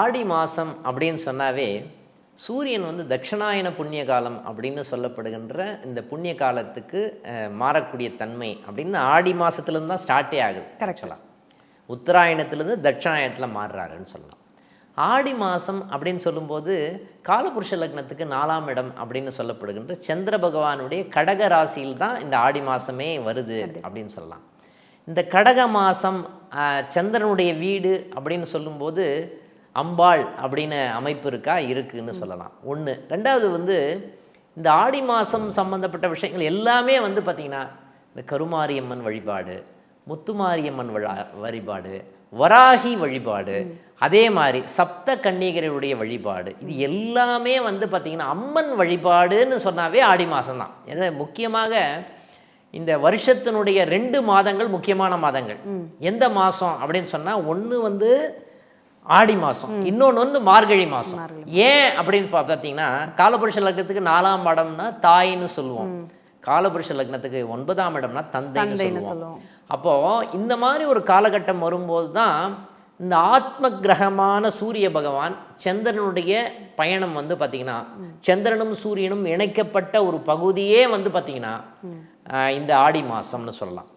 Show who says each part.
Speaker 1: ஆடி மாதம் அப்படின்னு சொன்னாவே சூரியன் வந்து தட்சிணாயன புண்ணிய காலம் அப்படின்னு சொல்லப்படுகின்ற இந்த புண்ணிய காலத்துக்கு மாறக்கூடிய தன்மை அப்படின்னு ஆடி மாதத்துலேருந்து தான் ஸ்டார்ட்டே ஆகுது. சொல்லலாம் உத்தராயணத்துலேருந்து தட்சிணாயணத்தில் மாறுறாருன்னு சொல்லலாம். ஆடி மாதம் அப்படின்னு சொல்லும்போது காலபுருஷ லக்னத்துக்கு நாலாம் இடம் அப்படின்னு சொல்லப்படுகின்ற சந்திர பகவானுடைய கடக ராசியில் தான் இந்த ஆடி மாதமே வருது அப்படின்னு சொல்லலாம். இந்த கடக மாதம் சந்திரனுடைய வீடு அப்படின்னு சொல்லும்போது அம்பாள் அப்படின்னு அமைப்பு இருக்கா? இருக்குன்னு சொல்லலாம். ஒன்று ரெண்டாவது வந்து இந்த ஆடி மாதம் சம்பந்தப்பட்ட விஷயங்கள் எல்லாமே வந்து பார்த்திங்கன்னா இந்த கருமாரியம்மன் வழிபாடு முத்துமாரியம்மன் விழா வழிபாடு வராகி வழிபாடு அதே மாதிரி சப்த கன்னிகருடைய வழிபாடு. இது எல்லாமே வந்து பார்த்திங்கன்னா அம்மன் வழிபாடுன்னு சொன்னாவே ஆடி மாதம்தான் ஏன்னா முக்கியமாக இந்த வருஷத்தினுடைய ரெண்டு மாதங்கள் முக்கியமான மாதங்கள். எந்த மாதம் அப்படின்னு சொன்னால் ஒன்று வந்து ஆடி மாதம் இன்னொன்று வந்து மார்கழி மாதம் ஏன் அப்படின்னு பார்த்தீங்கன்னா காலபுருஷ லக்னத்துக்கு நாலாம் இடம்னா தாயின்னு சொல்லுவோம். காலபுருஷ லக்னத்துக்கு ஒன்பதாம் இடம்னா தந்தைன்னு சொல்லுவோம். அப்போ இந்த மாதிரி ஒரு காலகட்டம் வரும்போது தான் இந்த ஆத்ம கிரகமான சூரிய பகவான் சந்திரனுடைய பயணம் வந்து பார்த்தீங்கன்னா சந்திரனும் சூரியனும் இணைக்கப்பட்ட ஒரு பகுதியே வந்து பார்த்தீங்கன்னா இந்த ஆடி மாசம்னு சொல்லலாம்.